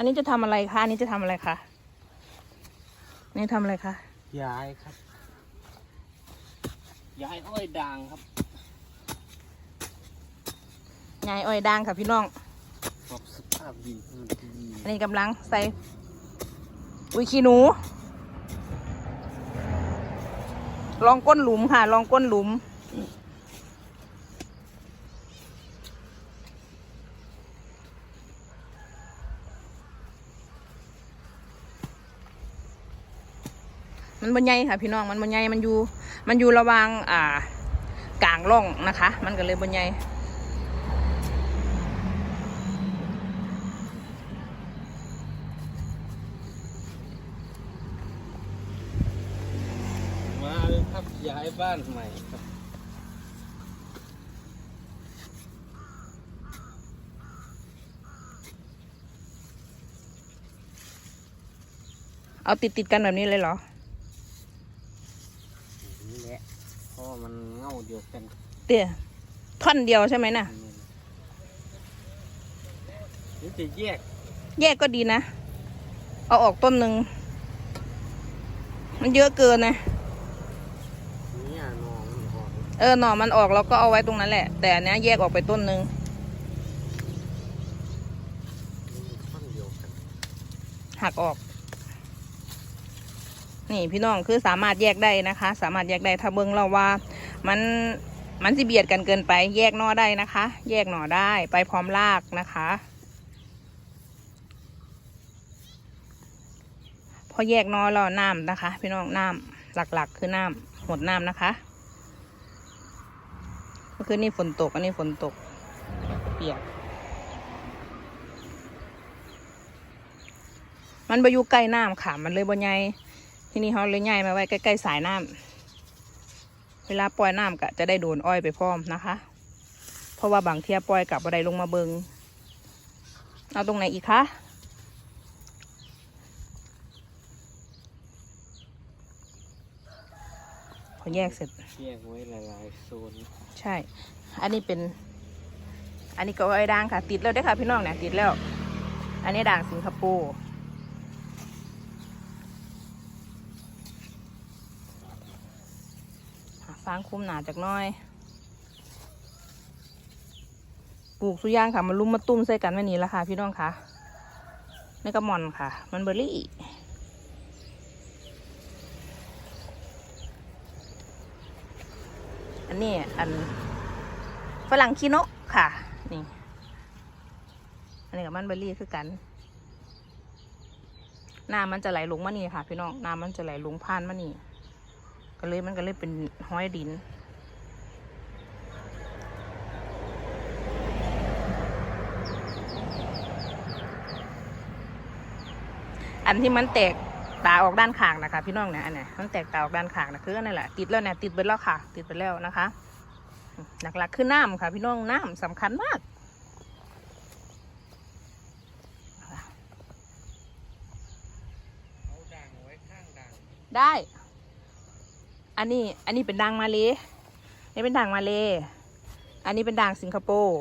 อันนี้จะทำอะไรคะ อันนี้จะทำอะไรคะอันนี่ทำอะไรคะย้ายครับ ย้ายอ้อยด่างครับยายอ้อยด่างค่ะพี่น้องปรับสภาพดินให้มันดีอันนี้กำลังใส่อุ้ยขี้หนู ลองก้นหลุมค่ะ ลองก้นหลุม มันบนใหญ่ค่ะ พี่น้องมันบนใหญ่มันอยู่ มันอยู่ระหว่างอ่ากลางร่องนะคะ มันก็เลยบนใหญ่มาเลยครับย้ายบ้านใหม่ครับเอาติดติดๆกันแบบนี้เลยเหรอ นี่แหละเพราะ ว่ามันเง่าเดียวกันเตี้ยท่อนเดียวใช่ไหมน่ะนี่จะแยก แยกก็ดีนะ เอาออกต้นหนึ่ง มันเยอะเกินนะเนี่ยนองมันออกเออหน่อมันออกเราก็เอาไว้ตรงนั้นแหละ แต่อันเนี้ยแยกออกไปต้นหนึ่งนี่ท่อนเดียวกันหักออก นี่พี่น้องคือสามารถแยกได้นะคะ สามารถแยกได้ถ้าเบิ้งเราว่า มันมันสิเบียดกันเกินไป แยกหน่อได้นะคะ แยกหน่อได้ไปพร้อมรากนะคะพอแยกหน่อแล้วน้ำนะคะ พี่น้องน้ำหลักๆ คือน้ำหมดน้ำนะคะเมื่อคืนนี้ฝนตก อันนี้ฝนตก เปียก มันไปอยู่ใกล้น้ำค่ะ มันเลยบ่ใหญ่ ทีนี้เขาเลยใหญ่มาไว้ใกล้ๆสายน้ำเวลาปล่อยน้ำก็จะได้โดนอ้อยไปพร้อมนะคะ เพราะว่าบางเทียปล่อยกลับบัไดลงมาเบิงเอาตรงไหนอีกคะพอแยกเสร็จแยกไว้หลายๆโซนใช่ อันนี้เป็น อันนี้ก็อ้อยด่างค่ะ ติดแล้วได้อค่ะพี่น้องเนี่ยติดแล้ว อันนี้ด่างสิงคโปร์าฟางคุมหนาจากน้อยปลูกสุย่างค่ะมันลุ่มมาตุ้มใส่กันไว้นี้แล้วค่ะ พี่น้องค่ะนี่ก็มอนค่ะ มันเบอร์รี่อันนี้อันฝรั่งคีโนะค่ะ นี่ อันนี้กับมันเบอร์รี่คือกันน้ำมันจะไหลลงมานี่ค่ะ พี่น้องน้ำมันจะไหลลงผ่านมานี่ ก็เลยมันก็เลยเป็นห้อยดิน อันที่มันแตกตาออกด้านข้างนะคะ พี่น้องเนี่ยอันนี้มันแตกตาออกด้านข้างนะคืออันนั่นแหละติดแล้วเนี่ยติดไปแล้วค่ะ ติดไปแล้วนะคะหลักๆคือน้ำค่ะ พี่น้องน้ำสำคัญมากได้ อันนี้อันนี้เป็นด่างมาเลยนี่เป็นด่างมาเลยอันนี้เป็นด่างสิงคโปร์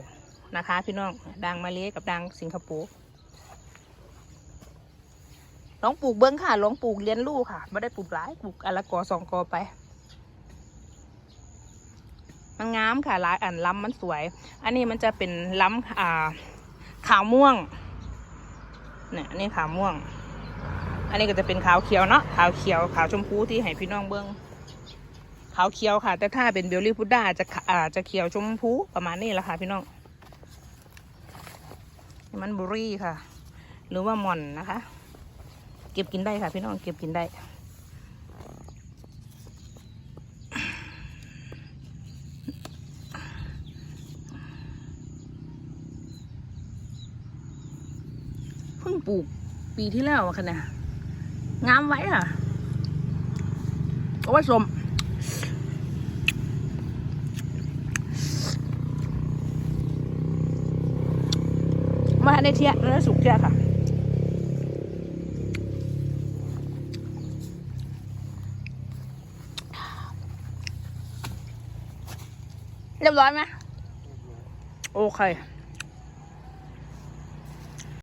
นะคะ พี่น้องด่างมาเลยกับด่างสิงคโปร์ลองปลูกเบิ้องค่ะลองปลูกเลี้ยนลูกค่ะไม่ได้ปลูกหลายปลูกอนละกอสองกอไปมันงามค่ะหลายอันล้ำมันสวย อันนี้มันจะเป็นล้ำอ่าขาวม่วงเนี่ยอันนี้ขาวม่วง อันนี้ก็จะเป็นขาวเขียวเนาะขาวเขียวขาวชมพูที่ให้พี่น้องเบิ้ง ขาวเขียวค่ะ แต่ถ้าเป็นเบลลี่พุดด้าจะขาอ่าจะเขียวชมพูประมาณนี้แหละค่ะ พี่น้องมันบุรี่ค่ะ หรือว่าม่อนนะคะ เก็บกินได้ค่ะ พี่น้องเก็บกินได้เพิ่งปลูกปีที่แล้วอะค่ะนี่ยงามไว้อะก็ว่าสม มาในเทียในสุกเทียค่ะเรียบร้อยไหมโอเค